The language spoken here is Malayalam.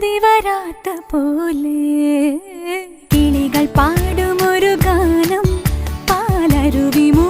പതി വരാത്ത പോലെ. കിളികൾ പാടുമൊരു ഗാനം പാലരുവിമോ